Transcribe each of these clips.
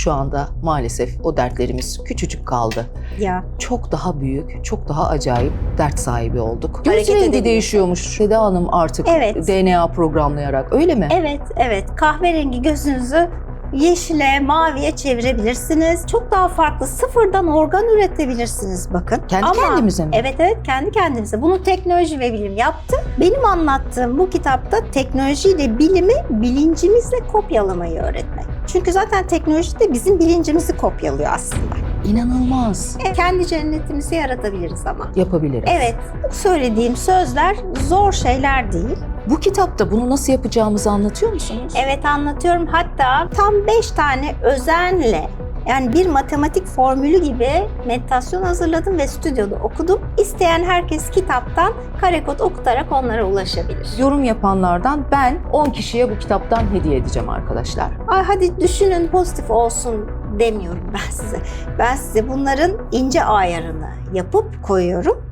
şu anda maalesef o dertlerimiz küçücük kaldı. Ya Çok daha büyük, çok daha acayip dert sahibi olduk. Göz rengi değişiyormuş Seda Hanım artık Evet. DNA programlayarak öyle mi? evet evet kahverengi gözünüzü yeşile, maviye çevirebilirsiniz. Çok daha farklı sıfırdan organ üretebilirsiniz bakın. Kendi Ama- kendimize mi? Evet evet kendi kendimize. Bunu teknoloji ve bilim yaptı. Benim anlattığım bu kitapta teknolojiyle bilimi bilincimizle kopyalamayı öğretmek. Çünkü zaten teknoloji de bizim bilincimizi kopyalıyor aslında. İnanılmaz. E, Kendi cennetimizi yaratabiliriz ama. Yapabiliriz. Evet, bu söylediğim sözler zor şeyler değil. Bu kitapta bunu nasıl yapacağımızı anlatıyor musunuz? Evet anlatıyorum. Hatta tam 5 tane özenle yani bir matematik formülü gibi meditasyon hazırladım ve stüdyoda okudum. İsteyen herkes kitaptan karekod okutarak onlara ulaşabilir. Yorum yapanlardan ben 10 kişiye bu kitaptan hediye edeceğim arkadaşlar. Ay hadi düşünün pozitif olsun demiyorum ben size. Ben size bunların ince ayarını yapıp koyuyorum.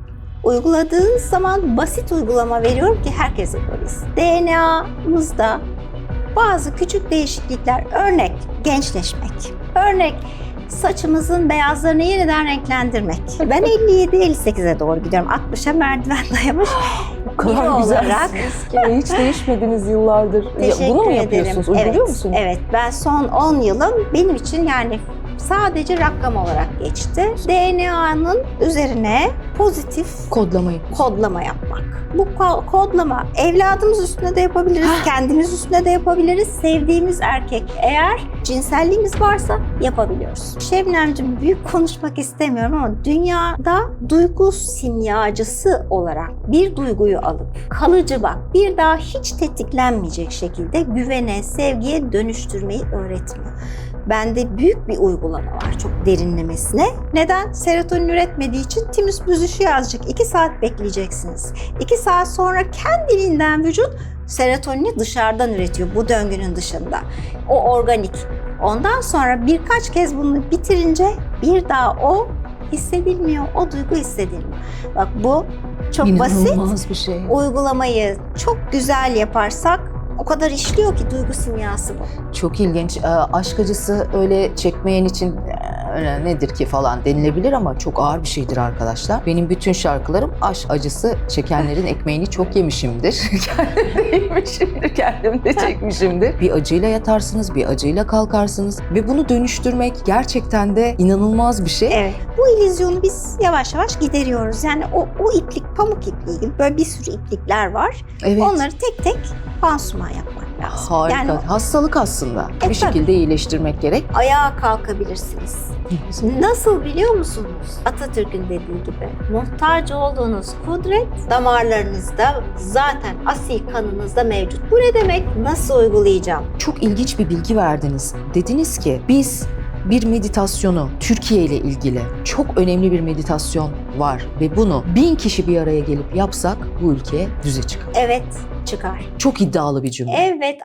Uyguladığınız zaman basit uygulama veriyorum ki herkes yapabilsin. DNA'mızda bazı küçük değişiklikler, örnek gençleşmek, örnek saçımızın beyazlarını yeniden renklendirmek. Ben 57-58'e doğru gidiyorum. 60'a merdiven dayamış. O kadar güzelsiniz ki hiç değişmediniz yıllardır. Ya, Teşekkür bunu mu yapıyorsunuz? Uyguluyor evet, musunuz? Evet. Ben son 10 yılım benim için yani sadece rakam olarak geçti. DNA'nın üzerine pozitif Kodlamayı. kodlama yapmak. Bu ko- kodlama evladımız üstüne de yapabiliriz, kendimiz üstüne de yapabiliriz. Sevdiğimiz erkek eğer cinselliğimiz varsa yapabiliyoruz. Şebnemciğim büyük konuşmak istemiyorum ama dünyada duygu simyacısı olarak bir duyguyu alıp kalıcı bak bir daha hiç tetiklenmeyecek şekilde güvene, sevgiye dönüştürmeyi öğretmiyor. Bende büyük bir uygulama var çok derinlemesine. Neden? Serotonin üretmediği için timüs büzüşüyor azıcık. 2 saat bekleyeceksiniz. 2 saat sonra kendiliğinden vücut serotonini dışarıdan üretiyor bu döngünün dışında. O organik. Ondan sonra birkaç kez bunu bitirince bir daha o hissedilmiyor. O duygu hissedilmiyor. Bak bu çok basit İnanılmaz bir şey. uygulamayı çok güzel yaparsak o kadar işliyor ki duygu simyası bu. Çok ilginç. Ee, aşk acısı öyle çekmeyen için öyle nedir ki falan denilebilir ama çok ağır bir şeydir arkadaşlar. Benim bütün şarkılarım aşk acısı çekenlerin ekmeğini çok yemişimdir. kendim de yemişimdir, kendim de çekmişimdir. Bir acıyla yatarsınız, bir acıyla kalkarsınız ve bunu dönüştürmek gerçekten de inanılmaz bir şey. Evet. Bu illüzyonu biz yavaş yavaş gideriyoruz. Yani o, o iplik pamuk ipliği gibi böyle bir sürü iplikler var. Evet. Onları tek tek pansuman yapmak lazım. Harika. Yani Hastalık aslında. E, bir şekilde iyileştirmek gerek. ayağa kalkabilirsiniz. Nasıl biliyor musunuz? Atatürk'ün dediği gibi muhtaç olduğunuz kudret damarlarınızda zaten asil kanınızda mevcut. Bu ne demek? Nasıl uygulayacağım? Çok ilginç bir bilgi verdiniz. Dediniz ki biz bir meditasyonu Türkiye ile ilgili çok önemli bir meditasyon var ve bunu bin kişi bir araya gelip yapsak bu ülke düze çıkar. Evet çıkar. Çok iddialı bir cümle. Evet